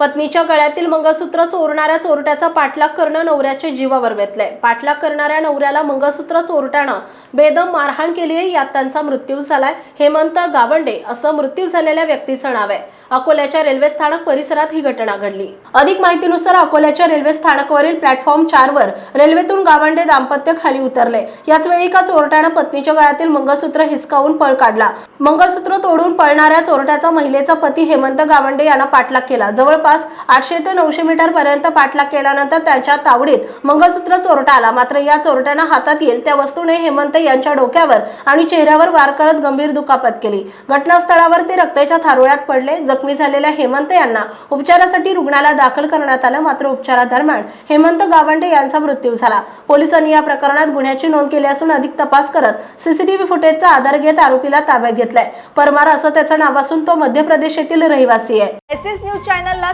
पत्नीच्या गळ्यातील मंगळसूत्र चोरणाऱ्या चोरट्याचा पाठलाग करणं नवऱ्याच्या जीवावर बेतलंय. पाठलाग करणाऱ्या नवऱ्याला मंगळसूत्र चोरट्यानं बेदम मारहाण केली आहे यात त्यांचा मृत्यू झालाय. हेमंत गावंडे असं मृत्यू झालेल्या व्यक्तीचं नाव आहे. अकोल्याच्या रेल्वे स्थानक परिसरात ही घटना घडली. अधिक माहितीनुसार अकोल्याच्या रेल्वे स्थानकवरील प्लॅटफॉर्म चार वर रेल्वेतून गावंडे दाम्पत्य खाली उतरले. याच वेळी एका चोरट्यानं पत्नीच्या गळ्यातील मंगळसूत्र हिसकावून पळ काढला. मंगळसूत्र तोडून पळणाऱ्या चोरट्याचा महिलेचा पती हेमंत गावंडे यांना पाठलाग केला. जवळपास आठशे ते नऊशे मीटर पर्यंत पाठलाग केल्यानंतर त्यांच्या तावडीत मंगळसूत्र चोरटा आला. मात्र या चोरट्यानं हातात येईल त्या वस्तूने हेमंत यांच्या डोक्यावर आणि चेहऱ्यावर वार करत गंभीर दुखापत केली. घटनास्थळावर ते रक्ताच्या थारोळ्यात पडले. जखमी झालेल्या हेमंत यांना उपचारासाठी रुग्णालयात दाखल करण्यात आलं. मात्र उपचारादरम्यान हेमंत गावंडे यांचा मृत्यू झाला. पोलिसांनी या प्रकरणात गुन्ह्याची नोंद केली असून अधिक तपास करत सीसीटीव्ही फुटेजचा आधार घेत आरोपीला ताब्यात घेतलाय. परमार असं त्याचं नाव असून तो मध्य प्रदेश येथील रहिवासी आहे. एस एस न्यूज चॅनलला